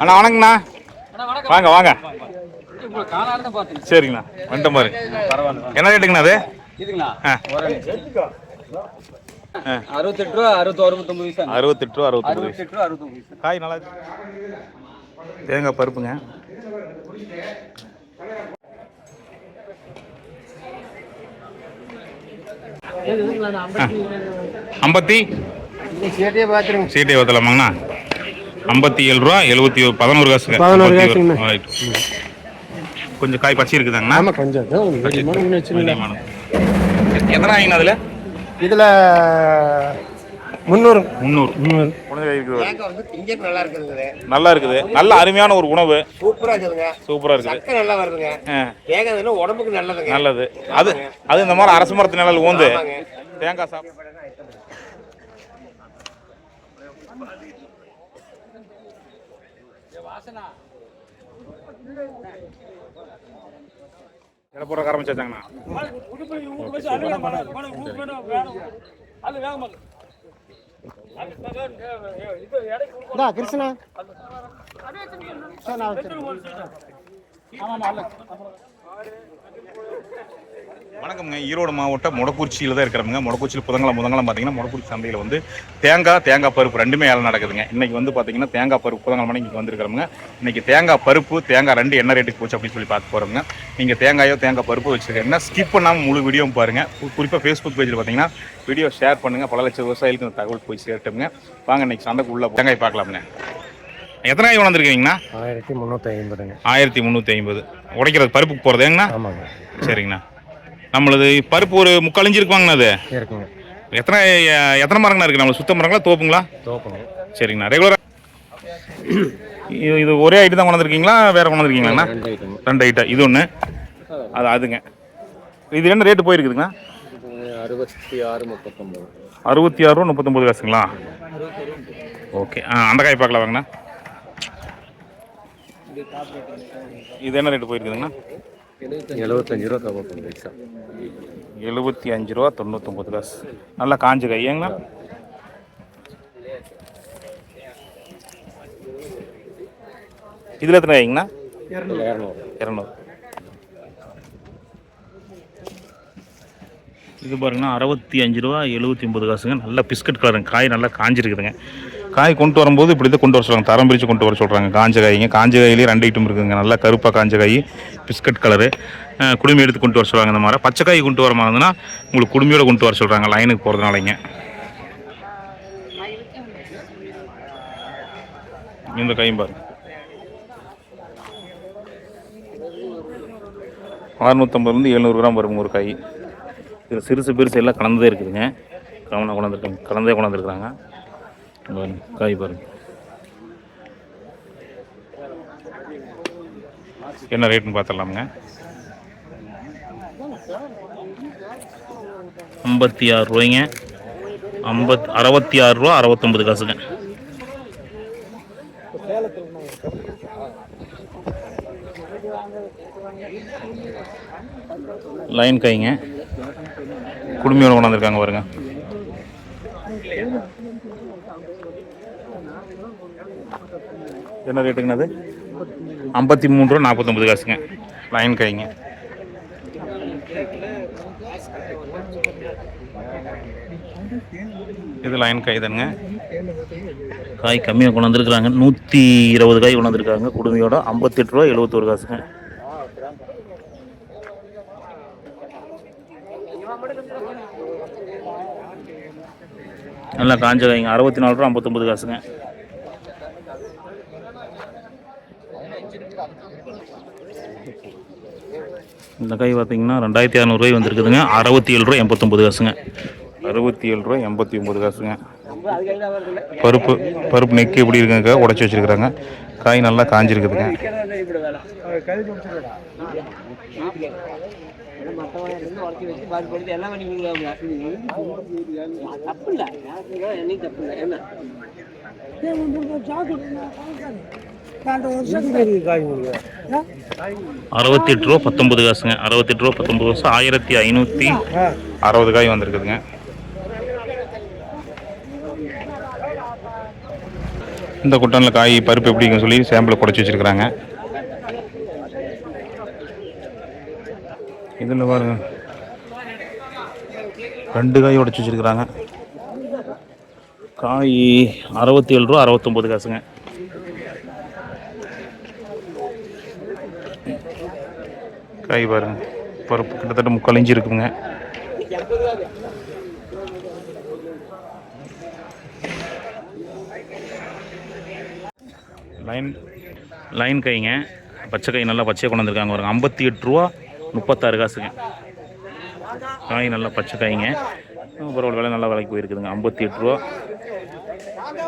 அண்ணா வணக்கங்கண்ணா வாங்க வாங்க. சரிங்கண்ணா. வந்துட்டேன் பாருங்க என்ன ரேட்டுங்கண்ணா அது. அறுபத்தெட்டு ரூபா அறுபத்தொம்பது அறுபத்தெட்டு ரூபா அறுபத்தொம்பது காய் நல்லா இருக்கு. தேங்காய் பருப்புங்க. ஐம்பத்தி சேட்டையே பார்த்துருங்க. சீட்டை ஊற்றலாமாங்கண்ணா ஐம்பத்தி ஏழு ரூபா எழுபத்தி ஒரு பதினோரு காசுங்க பதினோரு 51. காசுங்கண்ணா. கொஞ்சம் காய் பச்சி இருக்குதாங்கண்ணா? ஆமாம் கொஞ்சம். எத்தனை ஆகிங்கண்ணா அதில் இதில் முந்நூறு. முந்நூறு. முந்நூறு. குழந்தை காய் இருக்குது. தேங்காய் வந்து திங்கிறது நல்லா இருக்குது. நல்ல அருமையான ஒரு உணவு. சூப்பரா இருக்குதுங்க. சூப்பராக இருக்குது. நல்லா வருதுங்க. தேங்காய் உடம்புக்கு நல்லதுங்க. நல்லது. அது அது இந்த மாதிரி அரச மரத்து நிழல் ஊந்து ஆமாங்க. தேங்காய் சாப்பிட்டு எடை போட ஆரம்பிச்சாச்சாங்கண்ணா? இந்தா கிருஷ்ணா. சார் நான் வணக்கம்ங்க. ஈரோடு மாவட்டம் முடக்குறிச்சியில் தான் இருக்கிறவங்க. முடக்குறிச்சியில் புதங்கலம் முதங்கலம் பார்த்தீங்கன்னா முடக்குறிச்சி சந்தையில் வந்து தேங்காய் தேங்காய் பருப்பு ரெண்டுமே ஏழை நடக்குதுங்க. இன்னைக்கு வந்து பார்த்தீங்கன்னா தேங்காய் பருப்பு புதங்கலம் இங்கே வந்திருக்கிறவங்க. இன்னைக்கு தேங்காய் பருப்பு தேங்காய் ரெண்டு என்ன ரேட்டுக்கு போச்சு அப்படின்னு சொல்லி பார்த்து போகிறோங்க நீங்கள் தேங்காயோ தேங்காய் பருப்பு வச்சுருக்கீங்கன்னா ஸ்கிப் பண்ணாமல் முழு வீடியோவும் பாருங்கள் குறிப்பாக ஃபேஸ்புக் பேஜில் பார்த்தீங்கன்னா வீடியோ ஷேர் பண்ணுங்கள் பல லட்சம் விவசாயிகளுக்கு இந்த தகவல் போய் சேர்ட்டுங்க வாங்க இன்னைக்கு சந்தைக்கு உள்ள தேங்காய் பார்க்கலாம்ங்க. எத்தனை காய் வளர்ந்துருக்கீங்கண்ணா? ஆயிரத்தி முந்நூற்றி ஐம்பதுங்க. ஆயிரத்தி முந்நூற்றி ஐம்பது. உடைக்கிறது பருப்புக்கு போகிறதுங்கண்ணா ஆமாங்க. சரிங்கண்ணா. நம்மளது பருப்பு ஒரு முக்கால் இஞ்சி இருக்குவாங்கண்ணா அது? இருக்குங்க. எத்தனை எத்தனை மரங்கண்ணா இருக்குது நம்மளுக்கு சுத்த மரங்களா தோப்புங்களா? தோப்புங்க. சரிங்கண்ணா. ரெகுலராக இது இது ஒரே ஐட்டம் தான் கொண்டாந்துருக்கீங்களா? வேறு கொண்டாந்துருக்கீங்களாண்ணா? ரெண்டு ஐட்டம் இது ஒன்று அது அதுங்க. இது என்ன ரேட்டு போயிருக்குதுங்கண்ணா? அறுபத்தி ஆறு முப்பத்தொம்பது. அறுபத்தி ஆறு ரூபா முப்பத்தொம்பது காசுங்களா? ஓகே. ஆ அந்த காய் பார்க்கலாம் வாங்கண்ணா. இது என்ன ரேட்டு போயிருக்குதுங்கண்ணா? எழுபத்தஞ்சு ரூபா தொண்ணூத்தொம்பது பைசா எழுபத்தி அஞ்சு ரூபா தொண்ணூத்தொம்பது காசு நல்லா காஞ்ச காய் ஏங்கண்ணா இதில் எத்தனை காய்ங்கண்ணா இரநூறு. இரநூறு. இது பாருங்கன்னா அறுபத்தி அஞ்சு ரூபா எழுபத்தி ஒம்பது காசுங்க. நல்ல பிஸ்கட் கலருங்க. காய் நல்லா காஞ்சிருக்குதுங்க. காய் கொண்டு வரும்போது இப்படி தான் கொண்டு வர சொல்கிறாங்க தரம் பிரித்து கொண்டு வர சொல்கிறாங்க காஞ்ச காய்ங்க காஞ்ச காயிலேயே ரெண்டு ஐட்டம் இருக்குதுங்க நல்லா கருப்பாக காஞ்ச காய் பிஸ்கட் கலரு குடுமி எடுத்து கொண்டு வர சொல்கிறாங்க இந்த மாதிரி. பச்சை காய் கொண்டு வர மாதிரி இருந்ததுன்னா உங்களுக்கு குடுமையோடு கொண்டு வர சொல்கிறாங்க லைனுக்கு போகிறதுனாலங்க இந்த காயும் பாருங்க. அறுநூற்றம்பதுலேருந்து எழுநூறு கிராம் வரும் ஒரு காய். இது சிறுசு பெருசு எல்லாம் கலந்ததே இருக்குதுங்க. கவனம் கொண்டாந்துருக்காங்க கலந்தே கொண்டாந்துருக்குறாங்க பாருங்க காய் பாருங்க என்ன ரேட்னு பார்த்துடலாமுங்க. ஐம்பத்தி ஆறு ரூபாய்ங்க. ஐம்பத் அறுபத்தி ஆறு ரூபா அறுபத்தொம்பது காசுங்க. லைன் காய்ங்க குடுமையோட கொண்டாந்துருக்காங்க பாருங்க. என்ன ரேட்டுங்கண்ணது அது? ஐம்பத்தி மூணு ரூபா நாற்பத்தொம்பது காசுங்க. லைன் காய்ங்க இது லைன் காய் தானுங்க. காய் கம்மியாக கொண்டாந்துருக்குறாங்க. நூற்றி இருபது காய் கொண்டாந்துருக்காங்க. குடுமையோட ஐம்பத்தெட்டு ரூபா எழுபத்தோரு காசுங்க. நல்லா காஞ்ச காய்ங்க. அறுபத்தி நாலு ரூபா ஐம்பத்தொம்பது காசுங்க. இந்த காய் பார்த்தீங்கன்னா ரெண்டாயிரத்தி அறநூறுவாய் வந்திருக்குதுங்க. அறுபத்தி ஏழு ரூபா எண்பத்தொம்பது காசுங்க. அறுபத்தி ஏழு ரூபா எண்பத்தி ஒம்பது காசுங்க. பருப்பு பருப்பு நெக்கு எப்படி இருக்குங்க உடச்சி வச்சிருக்கிறாங்க. காய் நல்லா காஞ்சிருக்குதுங்க. அறுபத்தி எட்டு ரூபா பத்தொம்பது காசுங்க. அறுபத்தெட்டு ரூபா பத்தொம்பது காசு. ஆயிரத்தி ஐநூற்றி அறுபது காய் வந்திருக்குதுங்க. இந்த குட்டனில் காய் பருப்பு எப்படின்னு சொல்லி சாம்பிள் குறைச்சி வச்சுருக்குறாங்க. இதில் பாருங்க. ரெண்டு காய் உடச்சி வச்சுருக்குறாங்க. காய் அறுபத்தி ஏழு ரூபா அறுபத்தொம்போது காசுங்க. காய் பாருங்க. பருப்பு கிட்டத்தட்ட முக்கால் இஞ்சி இருக்குங்க லைன் லைன் கைங்க பச்சை காய் நல்லா பச்சையாக கொண்டு வந்திருக்காங்க ஒரு ஐம்பத்தி எட்டு ரூபா முப்பத்தாறு காசுங்க. காய் நல்லா பச்சை காய்ங்க. பரவாயில்ல விலை நல்லா விலைக்கு போயிருக்குதுங்க. ஐம்பத்தி எட்டு ரூபா.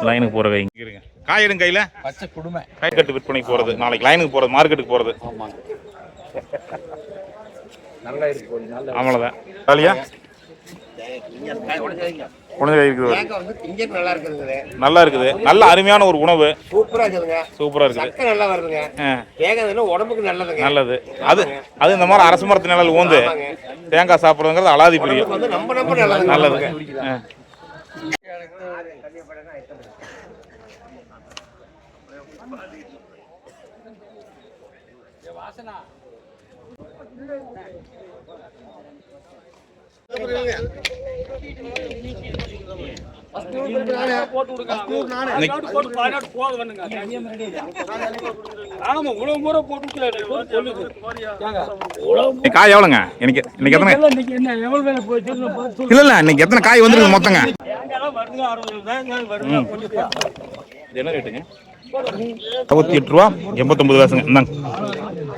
லைனுக்கு போகிற காய்ங்க. காய் எடுங்க கையில். பச்சை குடுமை. காய் கட்டு விற்பனைக்கு போகிறது நாளைக்கு லைனுக்கு போகிறது மார்க்கெட்டுக்கு போகிறது ஆமாங்க நல்லா இருக்கு கோழி நல்லா அவ்வளோதான் காலியா நல்லா இருக்குது. நல்ல அருமையான ஒரு உணவு. சூப்பரா இருக்குதுங்க. சூப்பராக இருக்குது. நல்லா வருதுங்க. தேங்காய் உடம்புக்கு நல்லதுங்க. நல்லது. அது அது இந்த மாதிரி அரசு மரத்து நிழல் ஊந்து தேங்காய் சாப்பிட்றதுங்கிறது அலாதி பிரியம். நல்லதுங்க. காய் எவ்வளோங்க? இன்னைக்கு இன்னைக்கு எத்தனை இன்னைக்கு என்ன எவ்வளவு வேலை போயிட்டு இல்ல இல்ல இன்னைக்கு எத்தனை காய் வந்துருக்கு மொத்தங்க? என்ன ரேட்டுங்க? அறுபத்தி எட்டு ரூபா எண்பத்தொம்பது காசுங்க. இந்தாங்க.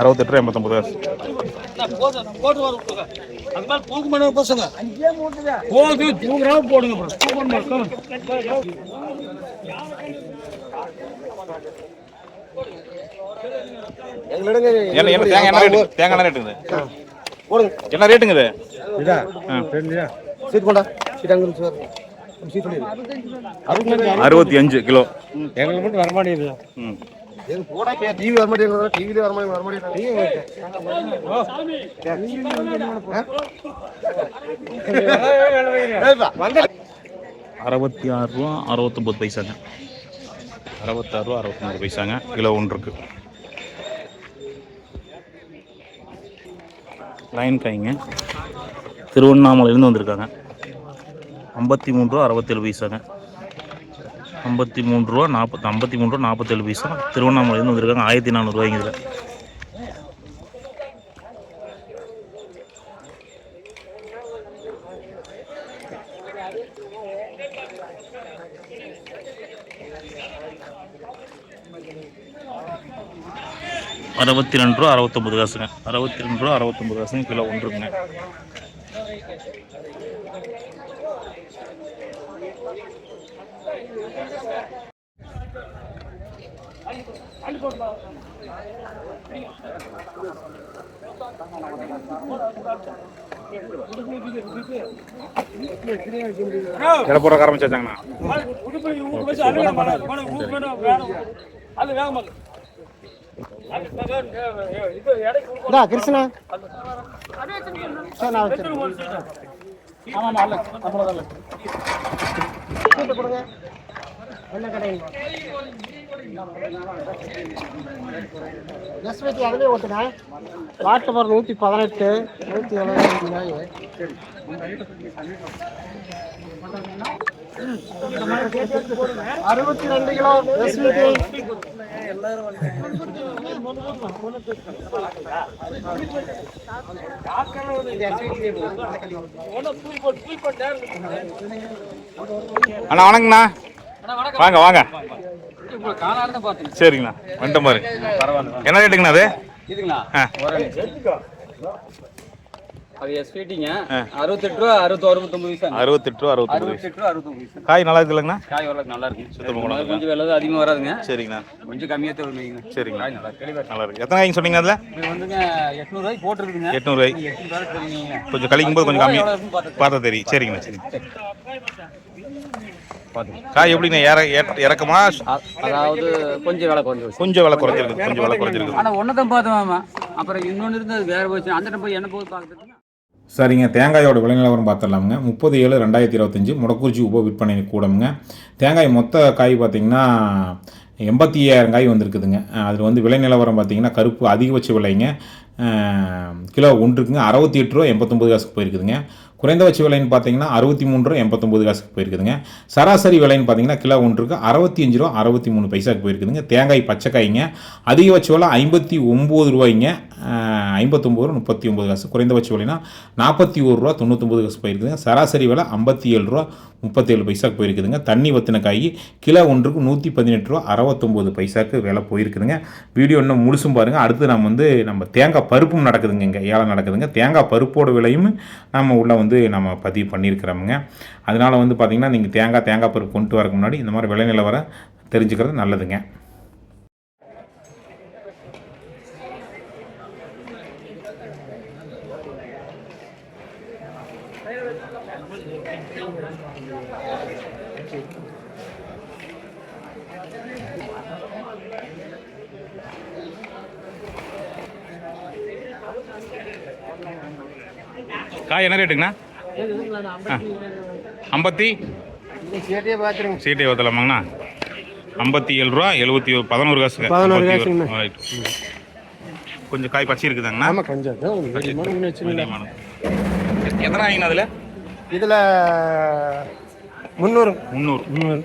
அறுபத்தெட்டு ரூபா எண்பத்தொம்பது காசு. தேங்காய் ரேட்டுங்க என்ன ரேட்டுங்க இது? இதா சீட் கொண்டா. சீட் அங்க சார் அறுபத்தி அஞ்சு கிலோ எங்களுக்கு மட்டும் வரமாட்டேங்குது ம். டிவி வர மாட்டேங்குது டிவில வர மாட்டேங்குது வர மாட்டேங்குது. அறுபத்தி ஆறு ரூபா அறுபத்தொம்பது பைசாங்க. அறுபத்தாறு ரூபா அறுபத்தொம்பது பைசாங்க. கிலோ ஒன்றுக்கு. லைன் காய்ங்க. திருவண்ணாமலையிலேருந்து வந்திருக்காங்க. ஐம்பத்தி மூணு ரூபா அறுபத்தேழு பைசாங்க. ஐம்பத்தி மூணு ரூபா நாற்பத்தி ஐம்பத்தி மூணு ரூபா நாற்பத்தேழு பைசா. திருவண்ணாமலையிலேருந்து வந்திருக்காங்க. ஆயிரத்தி நானூறுரூவாய்ங்க இதில். அறுபத்தி ரெண்டு ரூபா அறுபத்தொம்பது காசுங்க. அறுபத்தி ரெண்டு ரூபா அறுபத்தொம்பது காசுங்க. கிலோ ஒன்றுங்க. எடை போட ஆரம்பிச்சாச்சாங்கண்ணா கிருஷ்ணா. எஸ்பிடி அதுலேயே ஓட்டுங்க வாட் நம்பர் நூற்றி பதினெட்டு நூற்றி எழுபது அறுபத்தி ரெண்டு கிலோ எஸ்பிடி அண்ணா வணக்கண்ணா வாங்க வாங்க. சரிங்கண்ணா பாரு பரவாயில்ல என்ன ரேட்டுங்கண்ணா அது இதுங்களா ஆ. அது எஸ்பிடிங்க ஆ. அறுபத்தெட்டு ரூபா அறுபத்தெட்டு ரூபா அறுபத்தொம்பது காய் நல்லா இருக்குல்லங்கண்ணா? காய் ஓரளவுக்கு நல்லா இருக்கு. கொஞ்சம் விலை அதிகமாக வராதுங்க. சரிங்கண்ணா. கொஞ்சம் கம்மியாக சரிங்க. காய் நல்லா. நல்லா இருக்கு. எத்தனை காய்ங்க சொன்னீங்க அதில்? வந்துங்க எட்நூறுவாய்க்கு போட்டுருக்குங்க எட்நூறுவாய் கொஞ்சம் கழிக்கும் போது கொஞ்சம் கம்மி. பார்த்து தெரியும். சரிங்கண்ணா சரி. காய் எப்படிண்ணா இற இறக்கமா? அதாவது கொஞ்சம் விலை கொஞ்சம் கொஞ்சம் விலை குறைஞ்சிருக்கு. கொஞ்சம் விலை குறைஞ்சிருக்கு. ஆனால் ஒன்றை தான் பார்த்தோம் அப்புறம் இன்னொன்று இருந்து அது வேற போச்சு. அந்த போய் என்ன போய் பார்க்குறதுக்கு? சரிங்க. தேங்காயோட விளைநிலவரம் பார்த்துடலாமுங்க. முப்பது ஏழு ரெண்டாயிரத்தி இருபத்தஞ்சி முடக்குறிச்சி உப விற்பனை கூடமுங்க. தேங்காய் மொத்த காய் பார்த்திங்கன்னா எண்பத்தி ஐயாயிரம் காய் வந்திருக்குதுங்க. அதில் வந்து விலை நிலவரம் பார்த்தீங்கன்னா கருப்பு அதிகபட்ச விலைங்க. கிலோ ஒன்றுக்குங்க அறுபத்தி எட்டு ரூபா எண்பத்தொம்பது காசுக்கு போயிருக்குதுங்க. குறைந்தபட்ச விலைன்னு பார்த்தீங்கன்னா அறுபத்தி மூணு ரூபா எண்பத்தொம்பது காசுக்கு போயிருக்குதுங்க. சராசரி விலைன்னு பார்த்தீங்கன்னா கிலோ ஒன்றுக்கு அறுபத்தி அஞ்சு ரூபா அறுபத்தி மூணு பைசாக்கு போயிருக்குதுங்க. தேங்காய் பச்சைக்காய்ங்க அதிகபட்ச விலை ஐம்பத்தி ஒம்பது ரூபாய்ங்க. ஐம்பத்தொம்பது ரூபா முப்பத்தி ஒம்பது காசு. குறைந்தபட்ச விலைனா நாற்பத்தி ஒரு ரூபா தொண்ணூத்தொம்பது காசு போயிருக்குதுங்க. சராசரி விலை ஐம்பத்தி ஏழு ரூபா முப்பத்தேழு பைசாக்கு போயிருக்குதுங்க. தண்ணி வத்தின காய் கிலோ ஒன்றுக்கு நூற்றி பதினெட்டு ரூபா அறுபத்தொம்போது பைசாக்கு விலை போயிருக்குதுங்க. வீடியோ இன்னும் முழுசும் பாருங்கள் அடுத்து நம்ம வந்து நம்ம தேங்காய் பருப்பும் நடக்குதுங்க இங்கே. ஏழை நடக்குதுங்க. தேங்காய் பருப்போட விலையும் நம்ம உள்ளே வந்து நம்ம பதிவு பண்ணியிருக்கிறோமுங்க. அதனால் வந்து பார்த்திங்கன்னா நீங்கள் தேங்காய் தேங்காய் பருப்பு கொண்டு வரக்கு முன்னாடி இந்த மாதிரி விலை நிலவரம் தெரிஞ்சுக்கிறது நல்லதுங்க. காய் என்ன ரேட்டுங்கண்ணா? ஐம்பத்தி? சீட்டை ஊற்றலாமாங்கண்ணா ஐம்பத்தி ஏழு ரூபா எழுபத்தி பதினோரு காசுங்க பதினோரு 51. காசுங்கண்ணா. கொஞ்சம் காய் பச்சி இருக்குதாங்கண்ணா? ஆமாம் கொஞ்சம். எத்தனை ஆகிங்கண்ணா அதில்? இதில் முந்நூறு. முந்நூறு. முந்நூறு.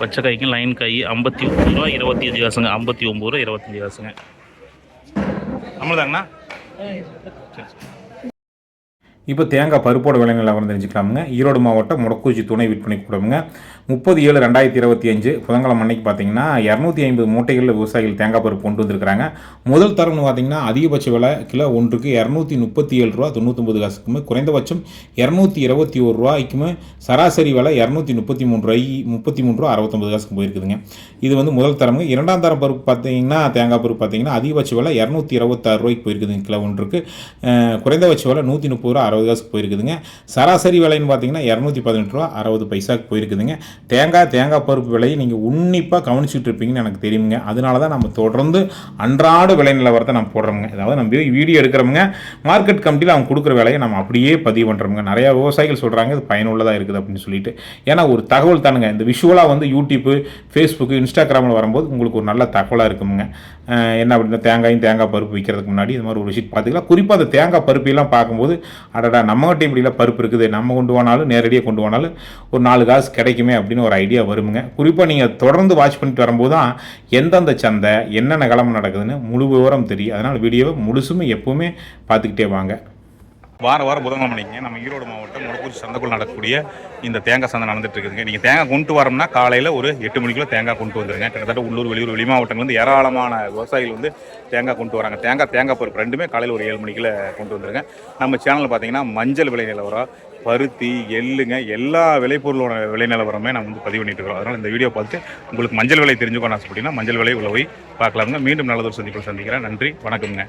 பச்சை காய்க்கு லைன் காய் ஐம்பத்தி ஒம்பது ரூபா இருபத்தி அஞ்சு காசுங்க. ஐம்பத்தி ஒம்பது ரூபா இருபத்தஞ்சி காசுங்க. நம்மளுதாங்கண்ணா இப்போ தேங்காய் பருப்போட விலை வந்து தெரிஞ்சுக்கலாமுங்க. ஈரோடு மாவட்டம் முடக்கூச்சி துணை விற்பனை கூடமுங்க. முப்பது ஏழு ரெண்டாயிரத்தி இருபத்தி அஞ்சு புதன்கிழமை அன்னைக்கு பார்த்தீங்கன்னா இரநூத்தி ஐம்பது மூட்டைகளில் விவசாயிகள் தேங்காய் பருப்பு கொண்டு வந்திருக்கிறாங்க. முதல் தரம்னு பார்த்தீங்கன்னா அதிகபட்ச விலை கிலோ ஒன்றுக்கு இரநூத்தி முப்பத்தி ஏழு ரூபா தொண்ணூத்தொம்பது காசுக்குமே. குறைந்தபட்சம் இரநூத்தி இருபத்தி ஒரு ரூபாய்க்குமே சராசரி விலை இரநூத்தி முப்பத்தி மூணு ரூபாய் முப்பத்தி மூணு ரூபா அறுபத்தொம்பது காசுக்கு போயிருக்குதுங்க. இது வந்து முதல் தரமுங்க. இரண்டாம் தரம் பருப்பு பார்த்தீங்கன்னா தேங்காய் பருப்பு பார்த்தீங்கன்னா அதிகபட்ச விலை இரநூத்தி இருபத்தாறு ரூபாய்க்கு போயிருக்குதுங்க கிலோ ஒன்றுக்கு. குறைந்தபட்ச விலை நூற்றி முப்பது ரூபா அறுபது காசுக்கு போயிருக்குதுங்க. சராசரி விலைன்னு பார்த்தீங்கன்னா இரநூத்தி பதினெட்டு ரூபா அறுபது பைசாக்கு போயிருக்குதுங்க. தேங்காய் தேங்காய் பருப்பு விலையை நீங்கள் உன்னிப்பாக கவனிச்சுட்டு இருப்பீங்கன்னு எனக்கு தெரியுங்க அதனால தான் நம்ம தொடர்ந்து அன்றாட விலை நிலவரத்தை நம்ம போடுறோமுங்க. அதாவது நம்ம வீடியோ எடுக்கிறோமுங்க. மார்க்கெட் கமிட்டியில் அவங்க கொடுக்குற விலையை நம்ம அப்படியே பதிவு பண்ணுறோமுங்க நிறையா விவசாயிகள் சொல்கிறாங்க இது பயனுள்ளதாக இருக்குது அப்படின்னு சொல்லிட்டு. ஏன்னா ஒரு தகவல் தானுங்க. இந்த விஷுவலாக வந்து யூடியூப்பு ஃபேஸ்புக்கு இன்ஸ்டாகிராமில் வரும்போது உங்களுக்கு ஒரு நல்ல தகவலாக இருக்குமுங்க. என்ன அப்படின்னா தேங்காயும் தேங்காய் பருப்பு விற்கிறதுக்கு முன்னாடி இது மாதிரி ஒரு விஷயம் பார்த்துக்கலாம் குறிப்பாக அந்த தேங்காய் பருப்பையெல்லாம் பார்க்கும்போது அடடா நம்மகிட்ட இப்படிலாம் பருப்பு இருக்குது. நம்ம கொண்டு போனாலும் நேரடியாக கொண்டு போனாலும் ஒரு நாலு காசு கிடைக்குமே அப்படின்னு ஒரு ஐடியா வருமுங்க. குறிப்பாக நீங்கள் தொடர்ந்து வாட்ச் பண்ணிட்டு வரும்போது தான் எந்தெந்த சந்தை என்னென்ன கிழமை நடக்குதுன்னு முழு விவரம் தெரியும். அதனால் வீடியோவை முழுசுமே எப்போவுமே பார்த்துக்கிட்டே வாங்க. வார வாரம் புதன்கிழமை நம்ம ஈரோடு மாவட்டம் முடக்கூர் சந்தைக்குள் நடக்கக்கூடிய இந்த தேங்காய் சந்தை நடந்துட்டு இருக்குதுங்க நீங்கள் தேங்காய் கொண்டு வரோம்னா காலையில் ஒரு எட்டு மணிக்குள்ள தேங்காய் கொண்டு வந்துருங்க. கிட்டத்தட்ட உள்ளூர் வெளியூர் வெளி மாவட்டங்கள் வந்து ஏராளமான விவசாயிகள் வந்து தேங்காய் கொண்டு வராங்க. தேங்காய் தேங்காய் பருப்பு ரெண்டுமே காலையில் ஒரு ஏழு மணிக்குள்ள கொண்டு வந்துருங்க. நம்ம சேனலில் பார்த்தீங்கன்னா மஞ்சள் விலை நிலவரம் பருத்தி எள்ளுங்க எல்லா விளைபொருளோட விலை நிலவரமே நம்ம வந்து பதிவு பண்ணிட்டு இருக்கோம் அதனால் இந்த வீடியோ பார்த்து உங்களுக்கு மஞ்சள் விலை தெரிஞ்சுக்கணும் ஆசைப்பட்டீங்கன்னா மஞ்சள் விலை உள்ள போய் பார்க்கலாமுங்க. மீண்டும் நல்லதொரு சந்திப்பில் சந்திக்கிறேன். நன்றி வணக்கம்ங்க.